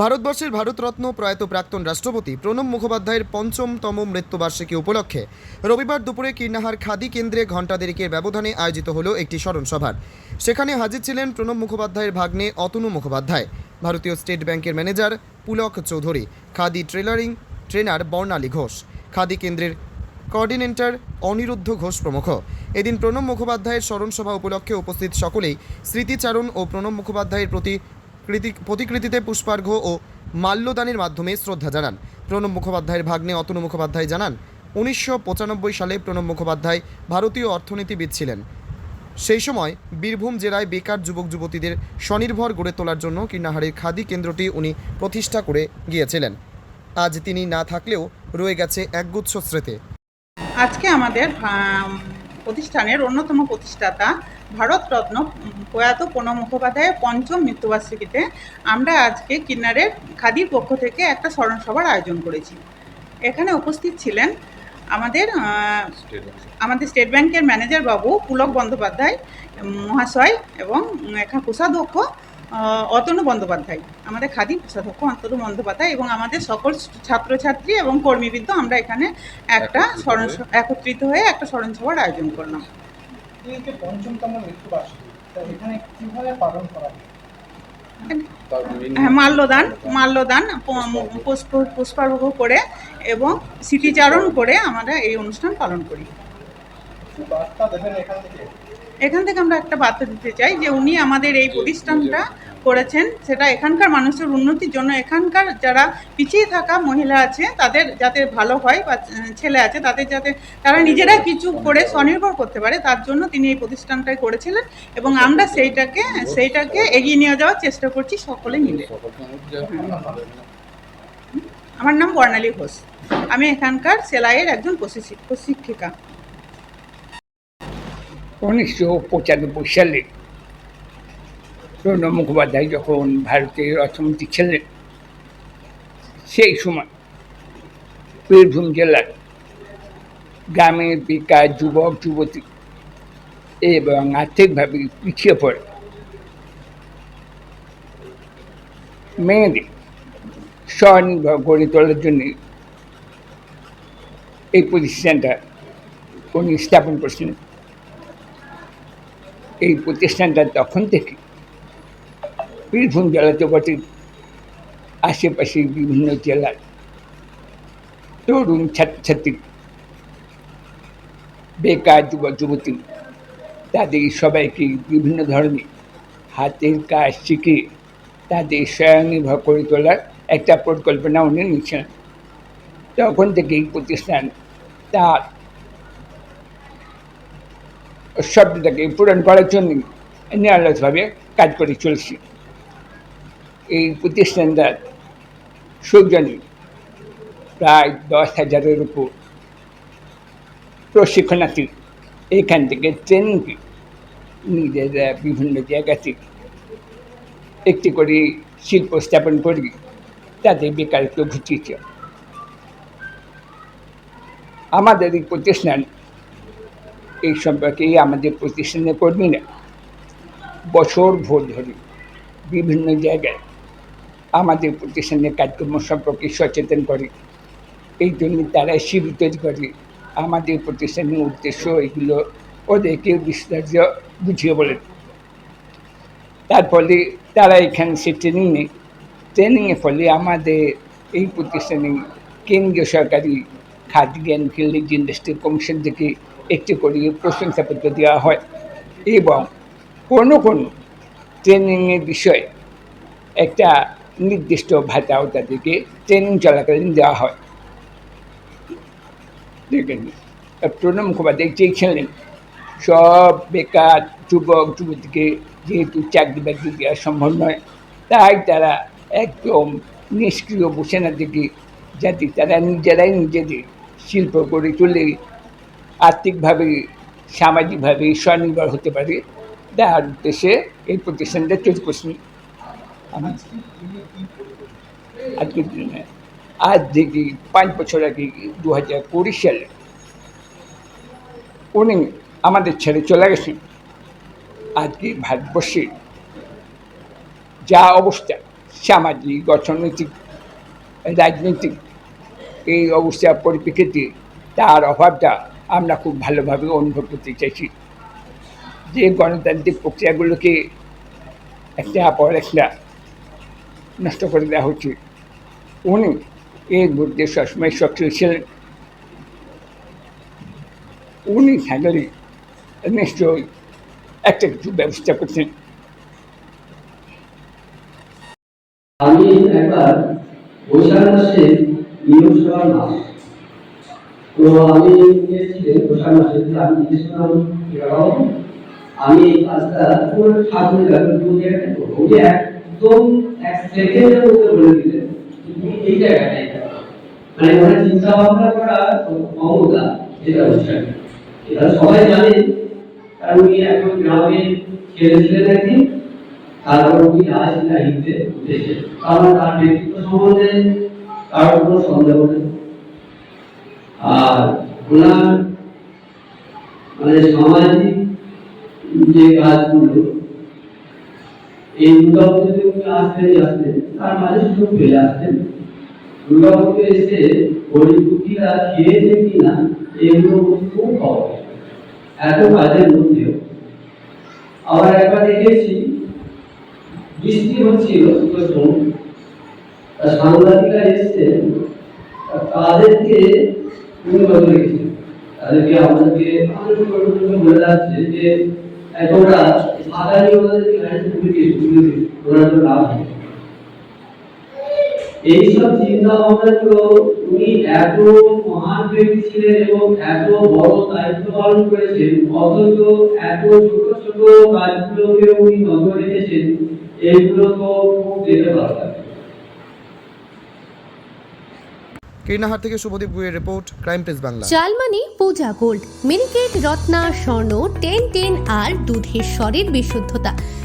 ভারতবর্ষের ভারতরত্ন প্রয়াত প্রাক্তন রাষ্ট্রপতি প্রণব মুখোপাধ্যায়ের পঞ্চমতম মৃত্যুবার্ষিকী উপলক্ষে রবিবার দুপুরে কীর্ণাহার খাদি কেন্দ্রে ঘণ্টা দেরিকের ব্যবধানে আয়োজিত হল একটি স্মরণ সভার সেখানে হাজির ছিলেন প্রণব মুখোপাধ্যায়ের ভাগ্নে অতনু মুখোপাধ্যায়, ভারতীয় স্টেট ব্যাংকের manager Pulak Chowdhury, khadi tailoring trainer Barnali Ghosh, khadi কেন্দ্রের কোঅর্ডিনেটর অনিরুদ্ধ ঘোষ প্রমুখ। এদিন প্রণব মুখোপাধ্যায়ের স্মরণ সভা উপলক্ষে উপস্থিত সকলেই স্মৃতিচারণ ও প্রণব মুখোপাধ্যায়ের প্রতি কৃতি- প্রতিকৃতিতে পুষ্পার্ঘ্য ও মাল্যদানের মাধ্যমে শ্রদ্ধা জানান। প্রণব মুখোপাধ্যায়ের ভাগ্নে অতনু মুখোপাধ্যায় জানান, উনিশশো পঁচানব্বই সালে প্রণব মুখোপাধ্যায় ভারতীয় অর্থনীতিবিদ ছিলেন। সেই সময় বীরভূম জেলায় বেকার যুবক যুবতীদের স্বনির্ভর গড়ে তোলার জন্য কিন্নাহারের খাদি কেন্দ্রটি উনি প্রতিষ্ঠা করে গিয়েছিলেন। আজ তিনি না থাকলেও রয়ে গেছে একগুচ্ছ স্মৃতি। আজকে আমাদের প্রতিষ্ঠানের অন্যতম প্রতিষ্ঠাতা ভারতরত্ন প্রয়াত প্রণব মুখোপাধ্যায়ের পঞ্চম মৃত্যুবার্ষিকীতে আমরা আজকে কিন্নারের খাদির পক্ষ থেকে একটা স্মরণসভার আয়োজন করেছি। এখানে উপস্থিত ছিলেন আমাদের আমাদের স্টেট ব্যাংকের ম্যানেজার বাবু পুলক বন্দ্যোপাধ্যায় মহাশয় এবং এখানে কোষাধ্যক্ষ অতনু বন্দ্যোপাধ্যায়। আমাদের খাদি কোষাধ্যক্ষ অতনু বন্দ্যোপাধ্যায় এবং আমাদের সকল ছাত্রছাত্রী এবং কর্মীবৃন্দ আমরা এখানে একটা স্মরণ একত্রিত হয়ে একটা স্মরণসভার আয়োজন করলাম। এই যে পঞ্চমতম মৃত্যুবার্ষিকী এখানে কীভাবে পালন করা হয় হ্যাঁ, মাল্যদান মাল্যদান পুষ্প পুষ্পার্ঘ করে এবং স্মৃতিচারণ করে আমরা এই অনুষ্ঠান পালন করি। এখান থেকে আমরা একটা বার্তা দিতে চাই যে উনি আমাদের এই প্রতিষ্ঠানটা করেছেন, সেটা এখানকার মানুষের উন্নতির জন্য। এখানকার যারা পিছিয়ে থাকা মহিলা আছে, তাদের যাতে ভালো হয় বা ছেলে আছে, তাদের যাতে তারা নিজেরা কিছু করে স্বনির্ভর করতে পারে, তার জন্য তিনি এই প্রতিষ্ঠানটাই করেছিলেন এবং আমরা সেইটাকে সেইটাকে এগিয়ে নিয়ে যাওয়ার চেষ্টা করছি সকলে মিলে। আমার নাম বর্ণালী ঘোষ। আমি এখানকার সেলাইয়ের একজন প্রশিক্ষি- প্রশিক্ষিকা। উনিশশো পঁচানব্বই সালে প্রণব মুখোপাধ্যায় যখন ভারতের অর্থমন্ত্রী ছিলেন সেই সময় বীরভূম জেলার গ্রামের বেকার যুবক, যুবতী এবং আর্থিকভাবে পিছিয়ে পড়ে। মেয়েদের স্বনির্ভর গড়ে তোলার জন্য এই প্রতিষ্ঠানটা উনি স্থাপন করেছিলেন। এই প্রতিষ্ঠানটা তখন থেকে বীরভূম জেলাতে বটে আশেপাশে বিভিন্ন জেলার তরুণ ছাত্রছাত্রী, বেকার যুবক যুবতী, তাদের সবাইকে বিভিন্ন ধরনের হাতের কাজ শিখে তাদের স্বয়ংনির্ভর করে তোলার একটা পরিকল্পনা উনি নিয়েছিলেন তখন থেকে এই প্রতিষ্ঠান তার শব্দটাকে পূরণ করার জন্য নিরলসভাবে কাজ করে চলছে। এই প্রতিষ্ঠানটার সৌজন্যে প্রায় দশ হাজারের উপর। প্রশিক্ষণার্থী এখান থেকে ট্রেনিংকে নিজেরা বিভিন্ন জায়গাতে একটি করে শিল্প স্থাপন করে তাদের বেকারত্ব ঘুচিয়েছে আমাদের এই প্রতিষ্ঠান, এই সম্পর্কে আমাদের প্রতিষ্ঠানের কর্মীরা বছর ভোর ধরে বিভিন্ন জায়গায় আমাদের প্রতিষ্ঠানের কার্যক্রম সম্পর্কে সচেতন করে। এই জন্য তারা শিবির তৈরি করে। আমাদের প্রতিষ্ঠানের উদ্দেশ্য এগুলো ওদেরকে বিস্তারিত বুঝিয়ে বলেন তার ফলে তারা এখানে সে ট্রেনিং নেই ট্রেনিংয়ের ফলে আমাদের এই প্রতিষ্ঠানে কেন্দ্রীয় সরকারি খাদ্য জ্ঞান ভিলেজ ইন্ডাস্ট্রি কমিশন থেকে একটি করে প্রশংসাপত্র দেওয়া হয় এবং কোনো কোনো ট্রেনিংয়ের বিষয়ে একটা নির্দিষ্ট ভাতাও তাদেরকে ট্রেনিং চলাকালীন দেওয়া হয়। দেখেন, প্রণব মুখোপাধ্যায় চেয়েছিলেন সব বেকার যুবক, যুবতীকে যেহেতু চাকরি বাকরি দেওয়া সম্ভব নয়, তাই তারা একদম নিষ্ক্রিয় বসে না থেকে যাতে তারা নিজেরাই নিজেদের শিল্প করে চলে আর্থিকভাবে, সামাজিকভাবে স্বনির্ভর হতে পারে। তার উদ্দেশ্যে এই প্রতিষ্ঠানটা তৈরি আমি আজকে তিনি কি বলবেন আজকে দিনে, আজ থেকে পাঁচ বছর আগে দু হাজার কুড়ি সালে উনি আমাদের ছেড়ে চলে গেছেন। আজকে ভারতবর্ষে যা অবস্থা, সামাজিক, অর্থনৈতিক, রাজনৈতিক, এই অবস্থার পরিপ্রেক্ষিতে তার অভাবটা আমরা খুব ভালোভাবে অনুভব করতে চাইছি। যে গণতান্ত্রিক প্রক্রিয়াগুলোকে একটা পর একটা নষ্ট করে দেওয়া হচ্ছে। উনি এর মধ্যে সবসময় সক্রিয় ছিলেন। উনি থাকলে নিশ্চয়ই একটা কিছু ব্যবস্থা করতেন আমি একবার বৈশাখ মাসে নিয়োগ মাস। তো আমি বৈশাখ মাসে আমি জিজ্ঞেস করলাম আমি এই কাজটা পুরো ঠাকুর লাগবে দু জায়গায় করব মানে সবাই জানেন কারণ গ্রামে খেলেছিলেন একদিন, তারপর উনি রাজনীতিতে উঠেছেন কারণ তার ব্যক্তিত্ব সম্বন্ধে কারোর কোনো সন্দেহ আর ওনার মানে সামাজিক যে কাজগুলো এই দুর্গাপুজোতে উনি আসতেনই আসতেন তার মাঝে শুধু ফেলে আসতেন দুর্গাপুজোতে এসে হরিপুটিরা খেয়েছে কিনা, এগুলো খুব খবর। এত কাজের মধ্যেও। আবার একবার দেখেছি, বৃষ্টি হচ্ছিল প্রচুর। সাংবাদিকরা এসছেন, তা তাদেরকে উনি বলে রেখেছেন। তাদেরকে আমাদেরকে আমাদের বলে যাচ্ছে যে "এই তোমরা সাদা ওদেরকে লাভ নেই এইসব চিন্তা ভাবনাগুলো উনি এত মহান ব্যক্তি ছিলেন এবং এত বড় দায়িত্ব পালন করেছেন অথচ এত ছোট ছোট কাজগুলোকে উনি নজর রেখেছেন এইগুলো তো খুব দেখে ভালো থেকে শুভদীপ গুয়ের report crime press Bangla. চালমানি Puja gold Miniket Ratna Swarna ten ten আর দুধের স্বরের বিশুদ্ধতা।